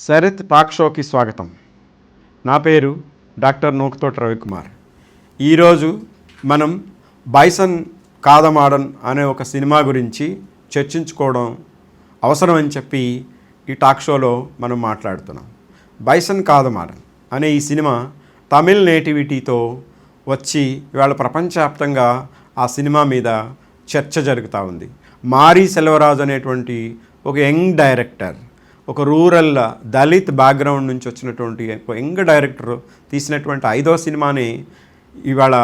Sarath talk షోకి స్వాగతం. నా పేరు డాక్టర్ నూకతోట రవికుమార్. ఈరోజు మనం బైసన్ కాదమాడన్ అనే ఒక సినిమా గురించి చర్చించుకోవడం అవసరం అని చెప్పి ఈ టాక్ షోలో మనం మాట్లాడుతున్నాం. బైసన్ కాదమాడన్ అనే ఈ సినిమా తమిళ్ నేటివిటీతో వచ్చి ఇవాళ ప్రపంచవ్యాప్తంగా ఆ సినిమా మీద చర్చ జరుగుతూ ఉంది. మారీ సెల్వరాజు అనేటువంటి ఒక యంగ్ డైరెక్టర్ ఒక రూరల్ దళిత్ బ్యాక్గ్రౌండ్ నుంచి వచ్చినటువంటి ఒక యంగ్ డైరెక్టర్ తీసినటువంటి ఐదో సినిమాని ఇవాళ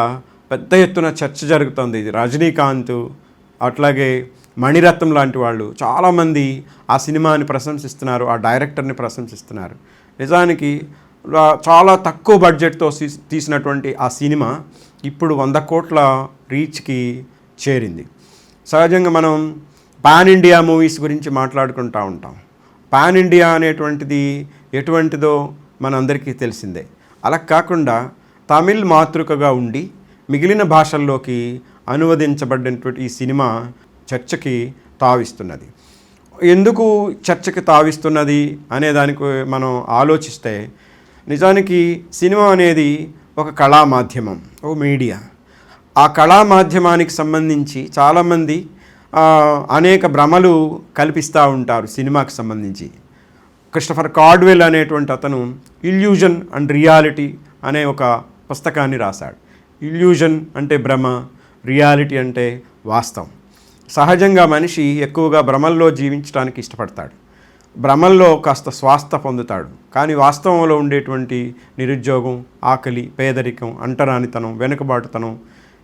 పెద్ద ఎత్తున చర్చ జరుగుతుంది. ఇది రజనీకాంత్ అట్లాగే మణిరత్నం లాంటి వాళ్ళు. చాలామంది ఆ సినిమాని ప్రశంసిస్తున్నారు ఆ డైరెక్టర్ని ప్రశంసిస్తున్నారు. నిజానికి చాలా తక్కువ బడ్జెట్తో తీసినటువంటి ఆ సినిమా ఇప్పుడు వంద కోట్ల రీచ్కి చేరింది. సహజంగా మనం పాన్ ఇండియా మూవీస్ గురించి మాట్లాడుకుంటూ ఉంటాం. పాన్ ఇండియా అనేటువంటిది ఎటువంటిదో మనందరికీ తెలిసిందే. అలా కాకుండా తమిళ్ మాతృకగా ఉండి మిగిలిన భాషల్లోకి అనువదించబడినటువంటి ఈ సినిమా చర్చకి తావిస్తున్నది. ఎందుకు చర్చకి తావిస్తున్నది అనే దానికి మనం ఆలోచిస్తే నిజానికి సినిమా అనేది ఒక కళా మాధ్యమం ఓ మీడియా. ఆ కళా మాధ్యమానికి సంబంధించి చాలామంది అనేక భ్రమలు కల్పిస్తూ ఉంటారు సినిమాకు సంబంధించి. క్రిస్టఫర్ కార్డ్వెల్ అనేటువంటి అతను ఇల్యూజన్ అండ్ రియాలిటీ అనే ఒక పుస్తకాన్ని రాశాడు. ఇల్యూజన్ అంటే భ్రమ రియాలిటీ అంటే వాస్తవం. సహజంగా మనిషి ఎక్కువగా భ్రమల్లో జీవించడానికి ఇష్టపడతాడు. భ్రమల్లో కాస్త స్వాస్థ పొందుతాడు. కానీ వాస్తవంలో ఉండేటువంటి నిరుద్యోగం ఆకలి పేదరికం అంటరానితనం వెనుకబాటుతనం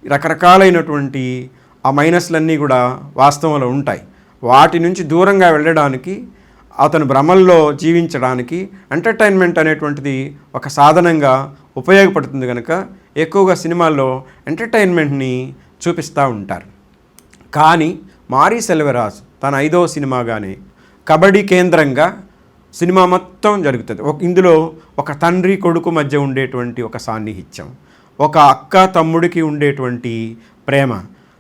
రకరకాలైనటువంటి ఆ మైనస్లన్నీ కూడా వాస్తవంలో ఉంటాయి. వాటి నుంచి దూరంగా వెళ్ళడానికి అతను భ్రమల్లో జీవించడానికి ఎంటర్టైన్మెంట్ అనేటువంటిది ఒక సాధనంగా ఉపయోగపడుతుంది కనుక ఎక్కువగా సినిమాల్లో ఎంటర్టైన్మెంట్ని చూపిస్తూ ఉంటారు. కానీ మారీ సెల్వరాజ్ తన ఐదవ సినిమాగానే కబడ్డీ కేంద్రంగా సినిమా మొత్తం జరుగుతుంది. ఇందులో ఒక తండ్రి కొడుకు మధ్య ఉండేటువంటి ఒక సాన్నిహిత్యం ఒక అక్క తమ్ముడికి ఉండేటువంటి ప్రేమ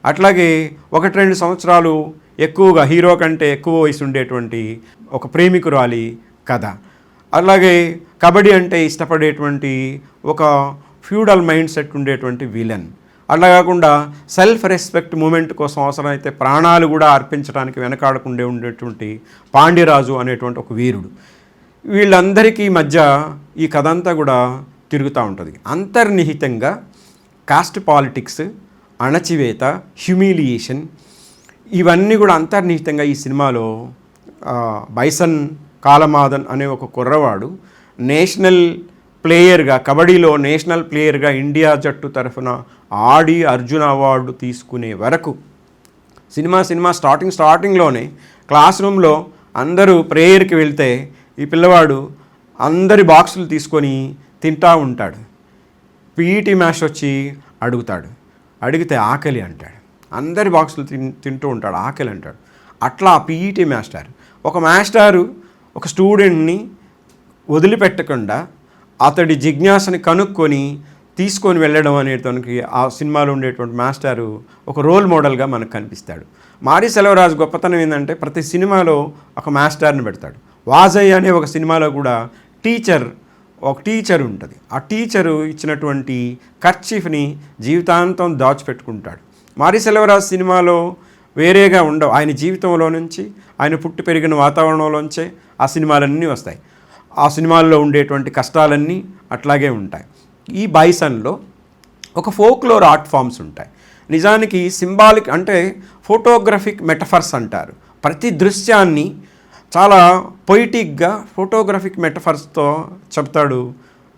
అట్లాగే ఒకటి రెండు సంవత్సరాలు ఎక్కువగా హీరో కంటే ఎక్కువ వయసు ఉండేటువంటి ఒక ప్రేమికురాలి కథ. అలాగే కబడ్డీ అంటే ఇష్టపడేటువంటి ఒక ఫ్యూడల్ మైండ్ సెట్ ఉండేటువంటి విలన్. అట్లా కాకుండా సెల్ఫ్ రెస్పెక్ట్ మూమెంట్ కోసం అవసరమైతే ప్రాణాలు కూడా అర్పించడానికి వెనకాడకుండా ఉండేటువంటి పాండ్యరాజు అనేటువంటి ఒక వీరుడు. వీళ్ళందరికీ మధ్య ఈ కథ అంతా కూడా తిరుగుతూ ఉంటుంది. అంతర్నిహితంగా కాస్ట్ పాలిటిక్స్ అణచివేత హ్యూమిలియేషన్ ఇవన్నీ కూడా అంతర్నిహితంగా ఈ సినిమాలో బైసన్ కాలమాదన్ అనే ఒక కుర్రవాడు నేషనల్ ప్లేయర్గా కబడ్డీలో నేషనల్ ప్లేయర్గా ఇండియా జట్టు తరఫున ఆడి అర్జున అవార్డు తీసుకునే వరకు సినిమా సినిమా స్టార్టింగ్ స్టార్టింగ్లోనే క్లాస్ రూమ్లో అందరూ ప్రేయర్కి వెళ్తే ఈ పిల్లవాడు అందరి బాక్సులు తీసుకొని తింటా ఉంటాడు. పీఈటీ మ్యాచ్ వచ్చి అడుగుతాడు. అడిగితే ఆకలి అంటాడు. అందరి బాక్సులు తిన్ తింటూ ఉంటాడు ఆకలి అంటాడు. అట్లా ఆ పీఈటీ మాస్టర్ ఒక మాస్టారు ఒక స్టూడెంట్ని వదిలిపెట్టకుండా అతడి జిజ్ఞాసని కనుక్కొని తీసుకొని వెళ్ళడం అనేదానికి ఆ సినిమాలో ఉండేటువంటి మాస్టారు ఒక రోల్ మోడల్గా మనకు కనిపిస్తాడు. మారి సెలవరాజు గొప్పతనం ఏంటంటే ప్రతి సినిమాలో ఒక మాస్టర్ని పెడతాడు. వాజయ్య అనే ఒక సినిమాలో కూడా టీచర్ ఒక టీచర్ ఉంటుంది. ఆ టీచరు ఇచ్చినటువంటి కర్చీఫ్ని జీవితాంతం దాచిపెట్టుకుంటాడు. మారి సెలవరాజు సినిమాలో వేరేగా ఉండవు. ఆయన జీవితంలో నుంచి ఆయన పుట్టి పెరిగిన వాతావరణంలోంచే ఆ సినిమాలన్నీ వస్తాయి. ఆ సినిమాల్లో ఉండేటువంటి కష్టాలన్నీ అట్లాగే ఉంటాయి. ఈ బైసన్లో ఒక ఫోక్లోర్ ఆర్ట్ ఫామ్స్ ఉంటాయి. నిజానికి సింబాలిక్ అంటే ఫోటోగ్రఫిక్ మెటఫర్స్ అంటారు. ప్రతి దృశ్యాన్ని చాలా పొయిటిక్గా ఫోటోగ్రఫిక్ మెటఫర్స్తో చెప్తాడు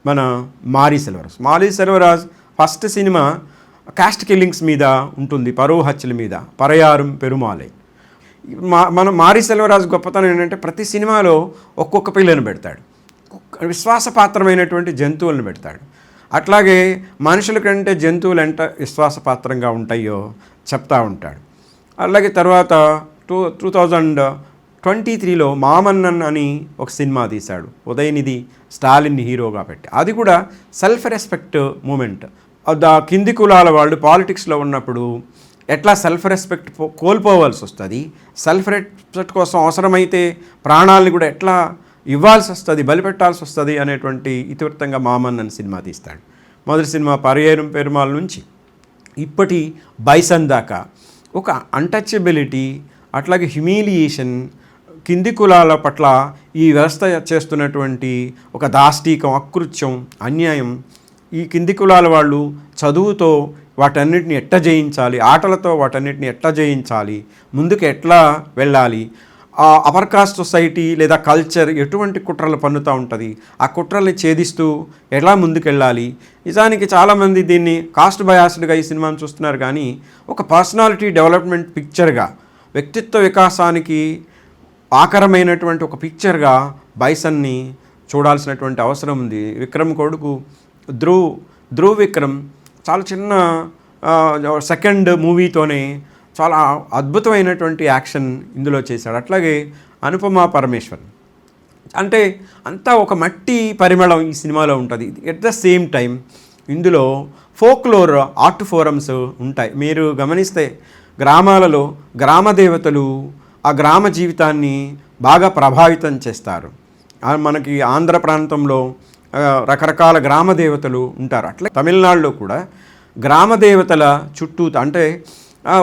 మన Mari Selvaraj. Mari Selvaraj first cinema caste killings మీద ఉంటుంది పరువు హత్యల మీద. పరయారం పెరుమాలే. మా మన మారీ సెల్వరాజు గొప్పతనం ఏంటంటే ప్రతి సినిమాలో ఒక్కొక్క పిల్లను పెడతాడు. విశ్వాసపాత్రమైనటువంటి జంతువులను పెడతాడు. అట్లాగే మనుషుల కంటే జంతువులు ఎంత విశ్వాసపాత్రంగా ఉంటాయో చెప్తా ఉంటాడు. అలాగే తర్వాత టూ టూ థౌజండ్ ట్వంటీ త్రీలో మామన్నన్ అని ఒక సినిమా తీశాడు. ఉదయనిధి స్టాలిన్ని హీరోగా పెట్టి. అది కూడా సెల్ఫ్ రెస్పెక్ట్ మూమెంట్. దా కింది కులాల వాళ్ళు పాలిటిక్స్లో ఉన్నప్పుడు ఎట్లా సెల్ఫ్ రెస్పెక్ట్ కోల్పోవాల్సి వస్తుంది? సెల్ఫ్ రెస్పెక్ట్ కోసం అవసరమైతే ప్రాణాలని కూడా ఎట్లా ఇవ్వాల్సి వస్తుంది బలిపెట్టాల్సి వస్తుంది అనేటువంటి ఇతివృత్తంగా మామన్నన్ సినిమా తీస్తాడు. మొదటి సినిమా పరియరం పెరుమాల్ నుంచి. ఇప్పటి బైసన్ దాకా. ఒక అన్టచబిలిటీ అట్లాగే హ్యూమిలియేషన్ కింది కులాల పట్ల ఈ వ్యవస్థ చేస్తున్నటువంటి ఒక దాష్టీకం అకృత్యం అన్యాయం ఈ కింది కులాల వాళ్ళు చదువుతో వాటన్నిటిని ఎట్లా జయించాలి ఆటలతో వాటన్నిటిని ఎట్లా జయించాలి ముందుకు ఎట్లా వెళ్ళాలి ఆ అపర్ కాస్ట్ సొసైటీ లేదా కల్చర్ ఎటువంటి కుట్రలు పన్నుతూ ఉంటుంది ఆ కుట్రల్ని ఛేదిస్తూ ఎలా ముందుకెళ్ళాలి? నిజానికి చాలామంది దీన్ని కాస్ట్ బయాస్డ్గా ఈ సినిమాను చూస్తున్నారు కానీ ఒక పర్సనాలిటీ డెవలప్మెంట్ పిక్చర్గా వ్యక్తిత్వ వికాసానికి ఆకరమైనటువంటి ఒక పిక్చర్గా బైసన్ని చూడాల్సినటువంటి అవసరం ఉంది. విక్రమ్ కొడుకు ధ్రువ్ ధ్రువ్ విక్రమ్ చాలా చిన్న సెకండ్ మూవీతోనే చాలా అద్భుతమైనటువంటి యాక్షన్ ఇందులో చేశాడు. అట్లాగే అనుపమ పరమేశ్వర్ అంటే అంతా ఒక మట్టి పరిమళం ఈ సినిమాలో ఉంటుంది. ఎట్ ద సేమ్ టైం ఇందులో ఫోక్లోర్ ఆర్ట్ ఫోరమ్స్ ఉంటాయి. మీరు గమనిస్తే గ్రామాలలో గ్రామ దేవతలు ఆ గ్రామ జీవితాన్ని బాగా ప్రభావితం చేస్తారు. మనకి ఆంధ్ర ప్రాంతంలో రకరకాల గ్రామ దేవతలు ఉంటారు. అట్లే తమిళనాడులో కూడా గ్రామ దేవతల చుట్టూ అంటే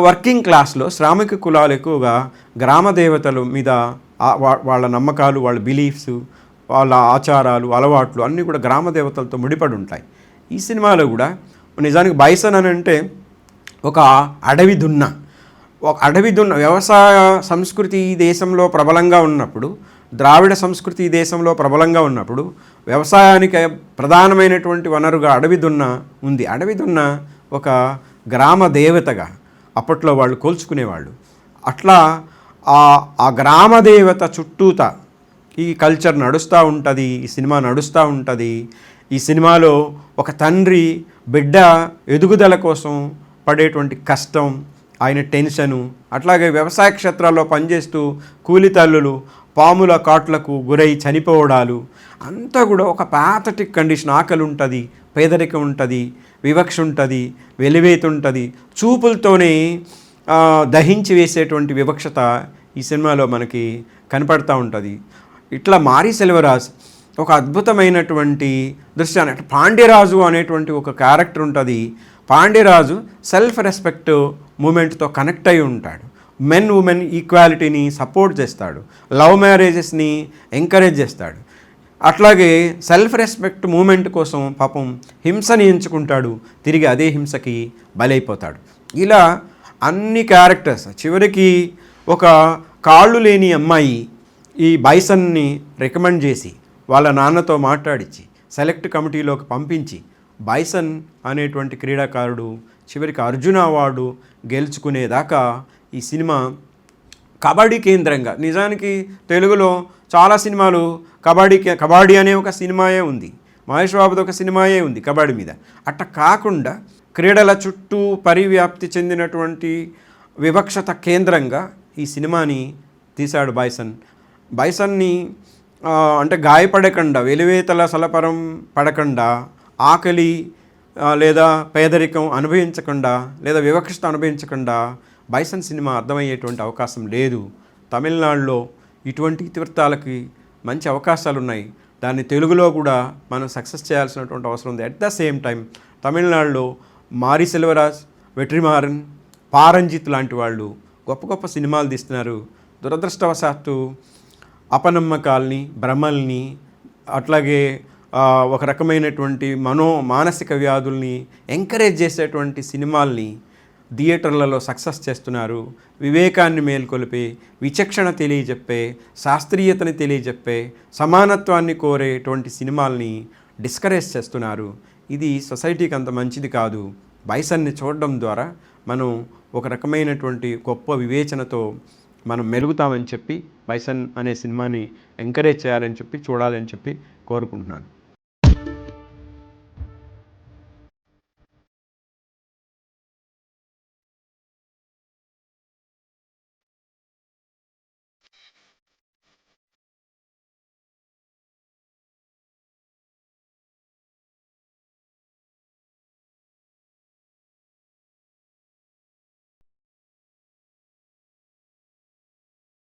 వర్కింగ్ క్లాస్లో శ్రామిక కులాలు ఎక్కువగా గ్రామ దేవతల మీద వాళ్ళ నమ్మకాలు వాళ్ళ బిలీఫ్స్ వాళ్ళ ఆచారాలు అలవాట్లు అన్నీ కూడా గ్రామ దేవతలతో ముడిపడి ఉంటాయి. ఈ సినిమాలో కూడా నిజానికి బైసన్ అని అంటే ఒక అడవి దున్న. ఒక అడవి దున్న వ్యవసాయ సంస్కృతి ఈ దేశంలో ప్రబలంగా ఉన్నప్పుడు ద్రావిడ సంస్కృతి ఈ దేశంలో ప్రబలంగా ఉన్నప్పుడు వ్యవసాయానికి ప్రధానమైనటువంటి వనరుగా అడవి దున్న ఉంది. అడవి దున్న ఒక గ్రామ దేవతగా అప్పట్లో వాళ్ళు కోల్చుకునేవాళ్ళు. అట్లా ఆ ఆ గ్రామ దేవత చుట్టూత ఈ కల్చర్ నడుస్తూ ఉంటుంది ఈ సినిమా నడుస్తూ ఉంటుంది. ఈ సినిమాలో ఒక తండ్రి బిడ్డ ఎదుగుదల కోసం పడేటువంటి కష్టం ఆయన టెన్షను అట్లాగే వ్యవసాయ క్షేత్రాల్లో పనిచేస్తూ కూలి తల్లులు పాముల కాట్లకు గురై చనిపోవడాలు. అంతా కూడా ఒక ప్యాథటిక్ కండిషన్. ఆకలి ఉంటుంది పేదరికం ఉంటుంది వివక్ష ఉంటుంది వెలివేత ఉంటుంది చూపులతోనే దహించి వేసేటువంటి వివక్షత ఈ సినిమాలో మనకి కనపడతా ఉంటుంది. ఇట్లా మారి సెల్వరాజ్ ఒక అద్భుతమైనటువంటి దృశ్యాన్ని అంటే పాండ్యరాజు అనేటువంటి ఒక క్యారెక్టర్ ఉంటుంది పాండ్యరాజు సెల్ఫ్ రెస్పెక్ట్ మూమెంట్తో కనెక్ట్ అయి ఉంటాడు. మెన్ ఉమెన్ ఈక్వాలిటీని సపోర్ట్ చేస్తాడు. లవ్ మ్యారేజెస్ని ఎంకరేజ్ చేస్తాడు. అట్లాగే సెల్ఫ్ రెస్పెక్ట్ మూమెంట్ కోసం పాపం హింసని ఎంచుకుంటాడు. తిరిగి అదే హింసకి బలైపోతాడు. ఇలా అన్ని క్యారెక్టర్స్ చివరికి ఒక కాళ్ళు లేని అమ్మాయి ఈ బైసన్ని రికమెండ్ చేసి వాళ్ళ నాన్నతో మాట్లాడించి సెలెక్ట్ కమిటీలోకి పంపించి బైసన్ అనేటువంటి క్రీడాకారుడు చివరికి అర్జున అవార్డు గెలుచుకునేదాకా ఈ సినిమా కబడ్డీ కేంద్రంగా. నిజానికి తెలుగులో చాలా సినిమాలు కబడ్డీ కబడ్డీ అనే ఒక సినిమాయే ఉంది. మహేష్ బాబుది ఒక సినిమాయే ఉంది కబడ్డీ మీద. అట్ట కాకుండా క్రీడల చుట్టూ పరివ్యాప్తి చెందినటువంటి వివక్షత కేంద్రంగా ఈ సినిమాని తీశాడు బైసన్. బైసన్ని అంటే గాయపడకుండా వెలివేతల సలపరం పడకుండా ఆకలి లేదా పేదరికం అనుభవించకుండా లేదా వివక్షత అనుభవించకుండా బైసన్ సినిమా అర్థమయ్యేటువంటి అవకాశం లేదు. తమిళనాడులో ఇటువంటి ఇతివృత్తాలకి మంచి అవకాశాలు ఉన్నాయి దాన్ని తెలుగులో కూడా మనం సక్సెస్ చేయాల్సినటువంటి అవసరం ఉంది. అట్ ద సేమ్ టైం తమిళనాడులో మారి సెల్వరాజ్ వెట్రిమారన్ పారంజిత్ లాంటి వాళ్ళు గొప్ప గొప్ప సినిమాలు తీస్తున్నారు. దురదృష్టవశాత్తు అపనమ్మకాల్ని భ్రమల్ని అట్లాగే ఒక రకమైనటువంటి మనో మానసిక వ్యాధుల్ని ఎంకరేజ్ చేసేటువంటి సినిమాల్ని థియేటర్లలో సక్సెస్ చేస్తున్నారు. వివేకాన్ని మేల్కొలిపే విచక్షణ తెలియజెప్పే శాస్త్రీయతని తెలియజెప్పే సమానత్వాన్ని కోరేటువంటి సినిమాల్ని డిస్కరేజ్ చేస్తున్నారు. ఇది సొసైటీకి అంత మంచిది కాదు. బైసన్ని చూడడం ద్వారా మనం ఒక రకమైనటువంటి గొప్ప వివేచనతో మనం మెలుగుతామని చెప్పి బైసన్ అనే సినిమాని ఎంకరేజ్ చేయాలని చెప్పి చూడాలని చెప్పి కోరుకుంటున్నాను.